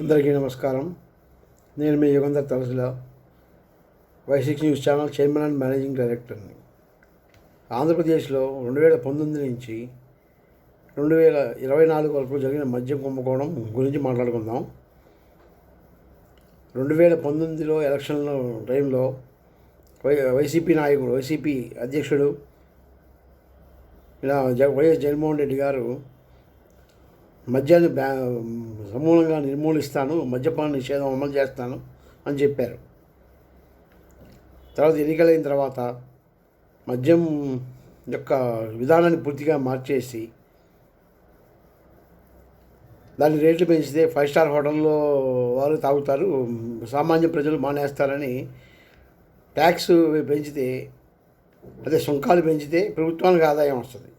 అందరికీ నమస్కారం. నేను మీ Yugandhar Talasila Y six news channel chairman and managing డైరెక్టర్ని. ఆంధ్రప్రదేశ్లో రెండు వేల పంతొమ్మిది నుంచి రెండు వేల ఇరవై నాలుగు వరకు జరిగిన మద్యం కుంభకోణం గురించి మాట్లాడుకుందాం. రెండు వేల పంతొమ్మిదిలో ఎలక్షన్ల టైంలో వై వైసీపీ నాయకుడు వైసీపీ అధ్యక్షుడు ఇలా జ వైఎస్ జగన్మోహన్ రెడ్డి గారు మద్యాన్ని బ్యా సమూలంగా నిర్మూలిస్తాను మద్యపాన నిషేధం అమలు చేస్తాను అని చెప్పారు. తర్వాత ఎన్నికలైన తర్వాత మద్యం యొక్క విధానాన్ని పూర్తిగా మార్చేసి దాని రేట్లు పెంచితే ఫైవ్ స్టార్ హోటల్లో వారు తాగుతారు సామాన్య ప్రజలు మానేస్తారని ట్యాక్స్ పెంచితే అదే సుంకాలు పెంచితే ప్రభుత్వానికి ఆదాయం వస్తుంది.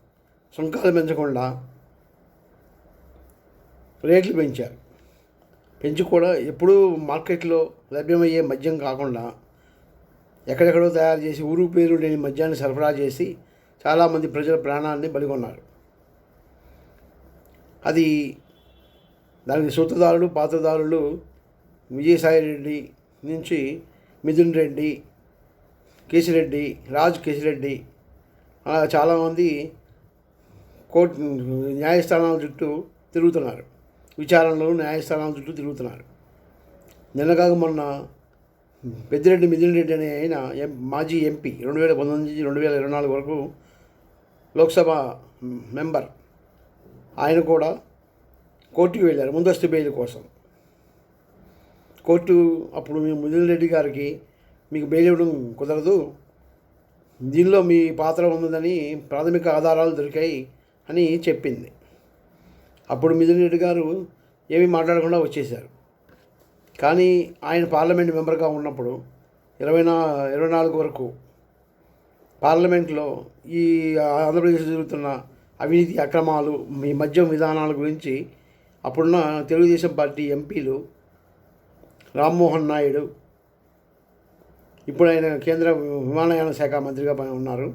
సుంకాలు పెంచకుండా రేట్లు పెంచారు పెంచి కూడా ఎప్పుడూ మార్కెట్లో లభ్యమయ్యే మద్యం కాకుండా ఎక్కడెక్కడో తయారు చేసి ఊరు పేరు లేని మద్యాన్ని సరఫరా చేసి చాలామంది ప్రజల ప్రాణాన్ని బలిగొన్నారు. అది దానికి సూత్రధారులు పాత్రధారులు విజయసాయి రెడ్డి నుంచి మిథున్ రెడ్డి కేసిరెడ్డి రాజ్ కేసిరెడ్డి అలా చాలామంది కోర్టు న్యాయస్థానాల చుట్టూ తిరుగుతున్నారు. విచారణలో న్యాయస్థానాల చుట్టూ తిరుగుతున్నారు. నిన్నగాక మొన్న పెద్దిరెడ్డి మిథున్ రెడ్డి అనే ఆయన ఎం మాజీ ఎంపీ రెండు వేల పంతొమ్మిది నుంచి రెండు వేల ఇరవై నాలుగు వరకు లోక్సభ మెంబర్. ఆయన కూడా కోర్టుకు వెళ్ళారు ముందస్తు బెయిల్ కోసం. కోర్టు అప్పుడు మేము మిథున్ రెడ్డి గారికి మీకు బెయిల్ ఇవ్వడం కుదరదు. దీనిలో మీ పాత్ర ఉన్నదని ప్రాథమిక ఆధారాలు దొరికాయి అని చెప్పింది. అప్పుడు మిథునరెడ్డి గారు ఏమీ మాట్లాడకుండా వచ్చేశారు. కానీ ఆయన పార్లమెంట్ మెంబర్గా ఉన్నప్పుడు ఇరవై నా ఇరవై నాలుగు వరకు పార్లమెంట్లో ఈ ఆంధ్రప్రదేశ్ జరుగుతున్న అవినీతి అక్రమాలు ఈ మద్యం విధానాల గురించి అప్పుడున్న తెలుగుదేశం పార్టీ ఎంపీలు రామ్మోహన్ నాయుడు ఇప్పుడు ఆయన కేంద్ర విమానయాన శాఖ మంత్రిగా ఉన్నారు.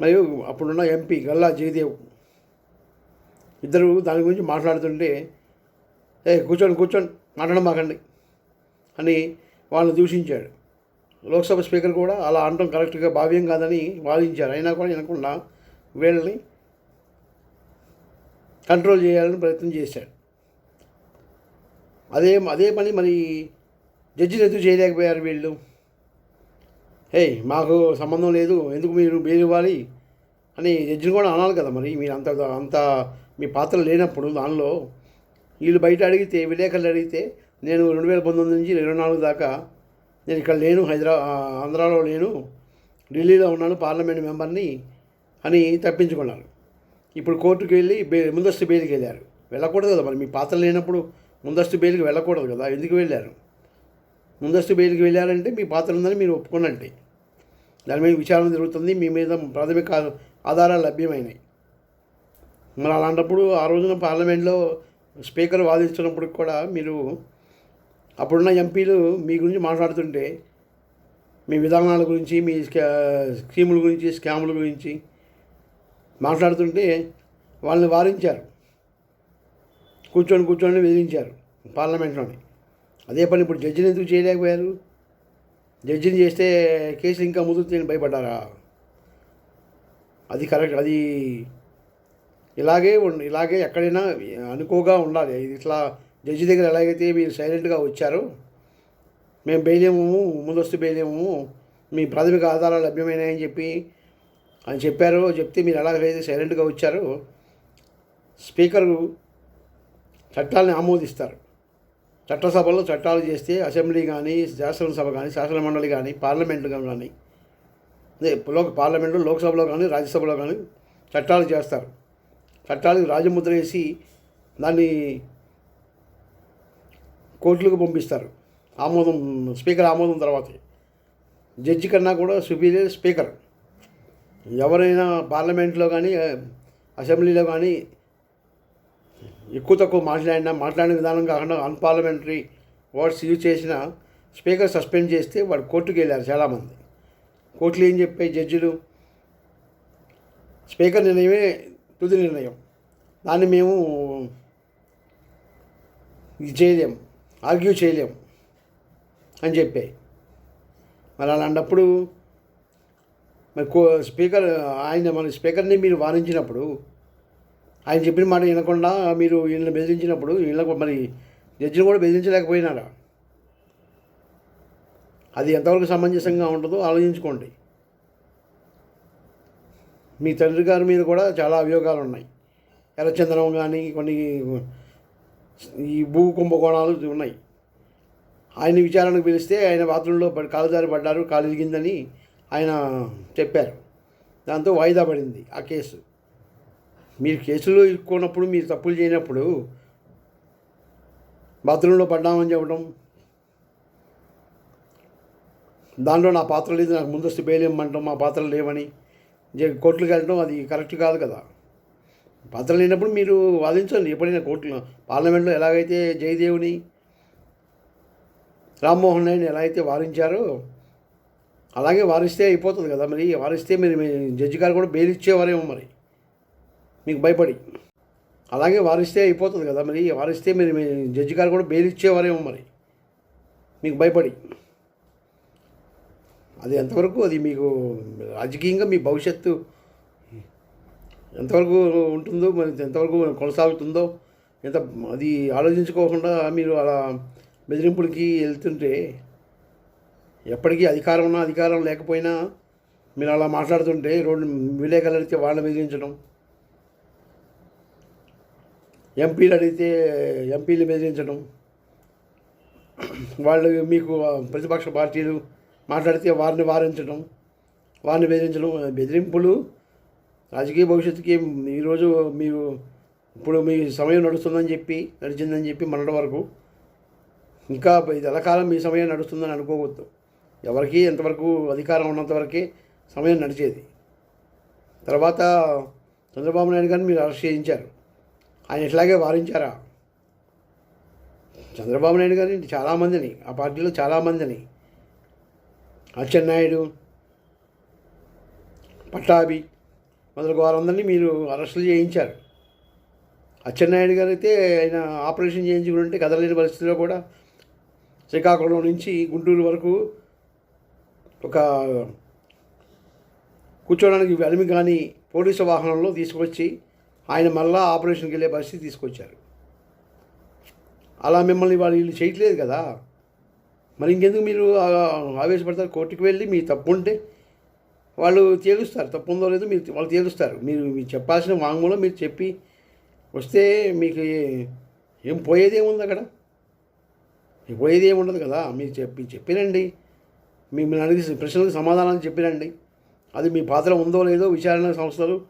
మరియు అప్పుడున్న ఎంపీ గల్లా జయదేవ్ ఇద్దరు దాని గురించి మాట్లాడుతుంటే ఏ కూర్చోండి కూర్చోండి మాట్లాడమాకండి అని వాళ్ళని దూషించాడు. లోక్సభ స్పీకర్ కూడా అలా అనడం కరెక్ట్గా భావ్యం కాదని వాదించారు. అయినా కూడా వినకుండా వీళ్ళని కంట్రోల్ చేయాలని ప్రయత్నం చేశాడు. అదే అదే పని మరి జడ్జిని ఎందుకు చేయలేకపోయారు వీళ్ళు? హే మాకు సంబంధం లేదు ఎందుకు మీరు బెయిల్ ఇవ్వాలి? అని జడ్జిని కూడా అనాలి కదా మరి. మీరు అంత అంత మీ పాత్ర లేనప్పుడు దానిలో వీళ్ళు బయట అడిగితే విలేకరులు అడిగితే నేను రెండు వేల పంతొమ్మిది నుంచి ఇరవై నాలుగు దాకా నేను ఇక్కడ లేను హైదరా ఆంధ్రాలో లేను ఢిల్లీలో ఉన్నాను పార్లమెంట్ మెంబర్ని అని తప్పించుకున్నారు. ఇప్పుడు కోర్టుకు వెళ్ళి బే ముందస్తు బెయిల్కి వెళ్ళారు. వెళ్ళకూడదు కదా మరి మీ పాత్ర లేనప్పుడు ముందస్తు బెయిల్కి వెళ్ళకూడదు కదా ఎందుకు వెళ్ళారు? ముందస్తు బెయిల్కి వెళ్ళారంటే మీ పాత్ర ఉందని మీరు ఒప్పుకున్నట్టే. దాని మీద విచారణ జరుగుతుంది మీ మీద ప్రాథమిక ఆధారాలు లభ్యమైనాయి. మరి అలాంటప్పుడు ఆ రోజున పార్లమెంట్లో స్పీకర్ వాదించినప్పుడు కూడా మీరు అప్పుడున్న ఎంపీలు మీ గురించి మాట్లాడుతుంటే మీ విధానాల గురించి మీ స్కీముల గురించి స్కాముల గురించి మాట్లాడుతుంటే వాళ్ళని వారించారు. కూర్చొని కూర్చొని వేధించారు పార్లమెంట్లోని. అదే పని ఇప్పుడు జడ్జిని ఎందుకు చేయలేకపోయారు? జడ్జిని చేస్తే కేసులు ఇంకా ముదురుతాయని భయపడ్డారా? అది కరెక్ట్ అది ఇలాగే ఇలాగే ఎక్కడైనా అనుకోగా ఉండాలి. ఇట్లా జడ్జి దగ్గర ఎలాగైతే మీరు సైలెంట్గా వచ్చారో మేము బెయిలేము ముందస్తు బెయిలేము మీ ప్రాథమిక ఆధారాలు లభ్యమైనాయని చెప్పి అని చెప్పారు చెప్తే మీరు ఎలాగైతే సైలెంట్గా వచ్చారో స్పీకరు చట్టాలని ఆమోదిస్తారు. చట్టసభలో చట్టాలు చేస్తే అసెంబ్లీ కానీ శాసనసభ కానీ శాసనమండలి కానీ పార్లమెంట్ కానీ అదే లోక పార్లమెంట్లో లోక్సభలో కానీ రాజ్యసభలో కానీ చట్టాలు చేస్తారు. చట్టాలకు రాజముద్ర వేసి దాన్ని కోర్టులకు పంపిస్తారు. ఆమోదం స్పీకర్ ఆమోదం తర్వాత. జడ్జి కన్నా కూడా సుపీరియర్ స్పీకర్. ఎవరైనా పార్లమెంట్లో కానీ అసెంబ్లీలో కానీ ఎక్కువ తక్కువ మాట్లాడినా మాట్లాడిన విధానం కాకుండా అన్పార్లమెంటరీ వర్డ్స్ యూజ్ చేసిన స్పీకర్ సస్పెండ్ చేస్తే వాడు కోర్టుకు వెళ్ళారు చాలామంది. కోర్టులు ఏం చెప్పాయి జడ్జిలు? స్పీకర్ నిర్ణయమే తుది నిర్ణయం. దాన్ని మేము ఇది చేయలేం ఆర్గ్యూ చేయలేం అని చెప్పాయి మరి అలాంటప్పుడు మరి కో స్పీకర్ ఆయన మన స్పీకర్ని మీరు వారించినప్పుడు ఆయన చెప్పిన మాట వినకుండా మీరు వీళ్ళని బెదిరించినప్పుడు వీళ్ళకు మరి జడ్జిని కూడా బెదిరించలేకపోయినారా? అది ఎంతవరకు సమంజసంగా ఉంటుందో ఆలోచించుకోండి. మీ తండ్రి గారి మీద కూడా చాలా అభియోగాలు ఉన్నాయి. ఎర్రచందనం కానీ కొన్ని ఈ భూ కుంభకోణాలు ఉన్నాయి. ఆయన విచారణకు పిలిస్తే ఆయన బాత్రూంలో పడి కాలుదారి పడ్డారు కాలు ఇరిగిందని ఆయన చెప్పారు. దాంతో వాయిదా పడింది ఆ కేసు. మీరు కేసులో ఇరుక్కున్నప్పుడు మీరు తప్పులు చేయనప్పుడు బాత్రూంలో పడ్డామని చెప్పడం దాంట్లో నా పాత్ర లేదు నాకు ముందస్తు బెయిల్ ఇవ్వమంటాం మా పాత్రలు లేవని కోర్టులకు వెళ్ళడం అది కరెక్ట్ కాదు కదా. పాత్ర లేనప్పుడు మీరు వాదించండి. ఎప్పుడైనా కోర్టులో పార్లమెంట్లో ఎలాగైతే జయదేవుని రామ్మోహన్ నాయుడు ఎలా అయితే వారించారో అలాగే వారిస్తే అయిపోతుంది కదా మరి. వారిస్తే మీరు మీ జడ్జి గారు కూడా బెయిల్ ఇచ్చేవారేమో మరి. మీకు భయపడి. అలాగే వారిస్తే అయిపోతుంది కదా మరి. వారిస్తే మీరు మీ జడ్జి గారు కూడా బెయిల్ ఇచ్చేవారేమో మరి. మీకు భయపడి. అది ఎంతవరకు అది మీకు రాజకీయంగా మీ భవిష్యత్తు ఎంతవరకు ఉంటుందో మరి ఎంతవరకు కొనసాగుతుందో ఎంత అది ఆలోచించుకోకుండా మీరు అలా బెదిరింపులకి వెళ్తుంటే ఎప్పటికీ అధికారం ఉన్నా అధికారం లేకపోయినా మీరు అలా మాట్లాడుతుంటే రోడ్డు విలేకరులు అడిగితే వాళ్ళని బెదిరించడం. ఎంపీలు అడిగితే ఎంపీలు బెదిరించడం. వాళ్ళు మీకు ప్రతిపక్ష పార్టీలు మాట్లాడితే వారిని వారించడం వారిని బెదిరించడం బెదిరింపులు. రాజకీయ భవిష్యత్తుకి ఈరోజు మీరు ఇప్పుడు మీ సమయం నడుస్తుందని చెప్పి నడిచిందని చెప్పి మొన్నటి వరకు. ఇంకా ఇది ఎలకాలం మీ సమయం నడుస్తుందని అనుకోవద్దు. ఎవరికి ఎంతవరకు అధికారం ఉన్నంత వరకే సమయం నడిచేది. తర్వాత చంద్రబాబు నాయుడు గారిని మీరు అరెస్ట్ చేయించారు. ఆయన ఇట్లాగే వారించారా? చంద్రబాబు నాయుడు గారిని చాలామందిని ఆ పార్టీలో చాలామందిని అచ్చెన్నాయుడు పట్టాభి మొదలగు వారందరినీ మీరు అరెస్టులు చేయించారు. అచ్చెన్నాయుడు గారు అయితే ఆయన ఆపరేషన్ చేయించుకుంటే కదలేని పరిస్థితిలో కూడా శ్రీకాకుళం నుంచి గుంటూరు వరకు ఒక కూర్చోడానికి అలిమి కానీ పోలీసు వాహనంలో తీసుకొచ్చి ఆయన మళ్ళా ఆపరేషన్కి వెళ్ళే పరిస్థితి తీసుకొచ్చారు. అలా మిమ్మల్ని వాళ్ళు వీళ్ళు చేయట్లేదు కదా? మరి ఇంకెందుకు మీరు ఆవేశపడతారు? కోర్టుకు వెళ్ళి మీ తప్పు ఉంటే వాళ్ళు తేలుస్తారు. తప్పు ఉందో లేదో మీరు వాళ్ళు తేలుస్తారు. మీరు మీరు చెప్పాల్సిన వాంగ్మూలం మీరు చెప్పి వస్తే మీకు ఏం పోయేది ఏముంది అక్కడ? పోయేది ఏమి ఉండదు కదా? మీరు చెప్పి చెప్పినండి మిమ్మల్ని అడిగి ప్రశ్నలకు సమాధానాలు చెప్పినండి అది మీ పాత్ర ఉందో లేదో విచారణ సంస్థలు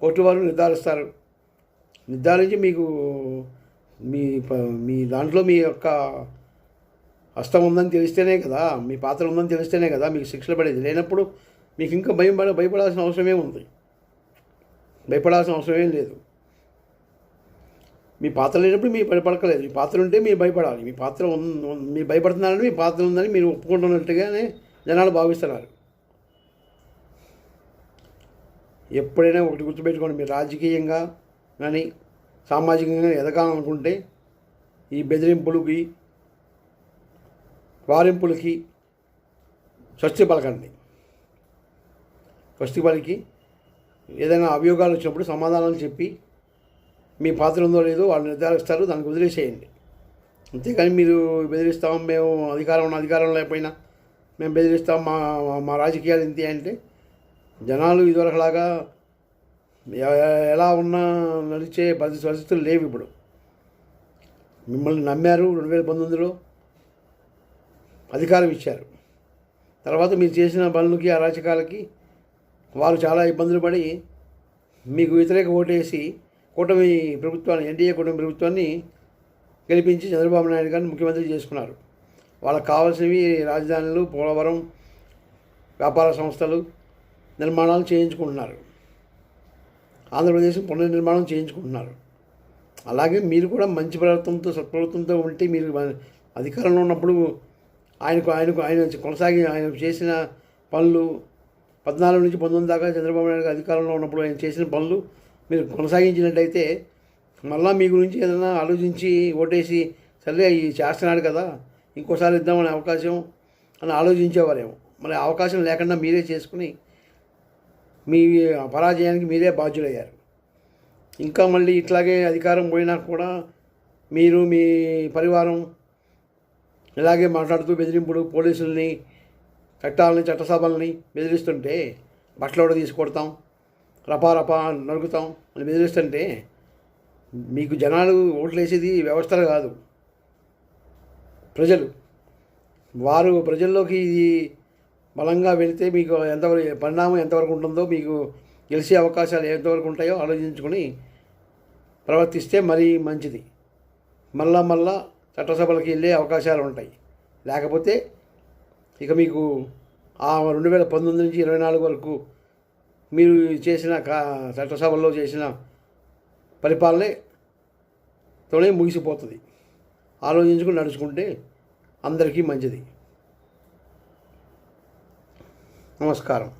కోర్టు వారు నిర్ధారిస్తారు. నిర్ధారించి మీకు మీ ప- మీ దాంట్లో మీ యొక్క హస్తం ఉందని తెలిస్తేనే కదా మీ పాత్ర ఉందని తెలిస్తేనే కదా మీకు శిక్షలు పడేది. లేనప్పుడు మీకు ఇంకా భయం పడ భయపడాల్సిన అవసరమే ఉంది. భయపడాల్సిన అవసరమేం లేదు. మీ పాత్ర లేనప్పుడు మీరు భయపడకలేదు మీ పాత్ర ఉంటే మీరు భయపడాలి. మీ పాత్ర మీరు భయపడుతున్నారని మీ పాత్ర ఉందని మీరు ఒప్పుకుంటున్నట్టుగానే జనాలు భావిస్తున్నారు. ఎప్పుడైనా ఒకటి గుర్తుపెట్టుకోండి. మీరు రాజకీయంగా కానీ సామాజికంగా ఎదగాలనుకుంటే ఈ బెదిరింపులకి వారింపులకి స్వస్తి పలకండి. స్వస్తి పలికి. ఏదైనా అభియోగాలు వచ్చినప్పుడు సమాధానాలు చెప్పి మీ పాత్ర ఉందో లేదో వాళ్ళు నిర్ధారిస్తారు దానికి వదిలేసేయండి. అంతేకాని మీరు బెదిరిస్తాం మేము అధికారం ఉన్న అధికారం లేకపోయినా మేము బెదిరిస్తాం మా మా రాజకీయాలు ఇంతే అంటే జనాలు ఇదివరకులాగా ఎలా ఉన్నా నడిచే పరిస్థితులు లేవు ఇప్పుడు. మిమ్మల్ని నమ్మారు రెండు వేల పంతొమ్మిదిలో. అధికారం ఇచ్చారు. తర్వాత మీరు చేసిన పనులకి అరాచకాలకి వారు చాలా ఇబ్బందులు పడి మీకు వ్యతిరేక ఓటేసి కూటమి ప్రభుత్వాన్ని ఎన్డీఏ కూటమి ప్రభుత్వాన్ని గెలిపించి చంద్రబాబు నాయుడు గారిని ముఖ్యమంత్రి చేసుకున్నారు. వాళ్ళకు కావాల్సినవి రాజధానులు పోలవరం వ్యాపార సంస్థలు నిర్మాణాలు చేయించుకుంటున్నారు. ఆంధ్రప్రదేశ్ పునర్నిర్మాణం చేయించుకుంటున్నారు. అలాగే మీరు కూడా మంచి ప్రభుత్వంతో సత్ప్రభుత్వంతో ఉంటే మీరు అధికారంలో ఉన్నప్పుడు ఆయనకు ఆయనకు ఆయన కొనసాగి ఆయన చేసిన పనులు పద్నాలుగు నుంచి పంతొమ్మిది దాకా చంద్రబాబు నాయుడు అధికారంలో ఉన్నప్పుడు ఆయన చేసిన పనులు మీరు కొనసాగించినట్టయితే మళ్ళా మీ గురించి ఏదైనా ఆలోచించి ఓటేసి సరే ఈ చేస్తున్నాడు కదా ఇంకోసారి ఇద్దామనే అవకాశం అని ఆలోచించేవారేమో. మరి అవకాశం లేకుండా మీరే చేసుకుని మీ పరాజయానికి మీరే బాధ్యులయ్యారు. ఇంకా మళ్ళీ ఇట్లాగే అధికారం పోయినా కూడా మీరు మీ పరివారం ఇలాగే మాట్లాడుతూ బెదిరింపుడు పోలీసుల్ని చట్టాలని చట్టసభల్ని బెదిరిస్తుంటే బట్టలు తీసి కొడతాం రపా రపా నరుకుతాం అని బెదిరిస్తుంటే మీకు జనాలు ఓట్లేసేది వ్యవస్థలు కాదు. ప్రజలు. వారు ప్రజల్లోకి ఇది బలంగా వెళితే మీకు ఎంతవరకు పరిణామం ఎంతవరకు ఉంటుందో మీకు గెలిచే అవకాశాలు ఎంతవరకు ఉంటాయో ఆలోచించుకొని ప్రవర్తిస్తే మరీ మంచిది. మళ్ళా మళ్ళా చట్టసభలకు వెళ్ళే అవకాశాలు ఉంటాయి. లేకపోతే ఇక మీకు ఆ రెండు వేల పంతొమ్మిది నుంచి ఇరవై నాలుగు వరకు మీరు చేసిన కా చట్టసభల్లో చేసిన పరిపాలనే తోనే ముగిసిపోతుంది. ఆలోచించుకుని నడుచుకుంటే అందరికీ మంచిది. నమస్కారం.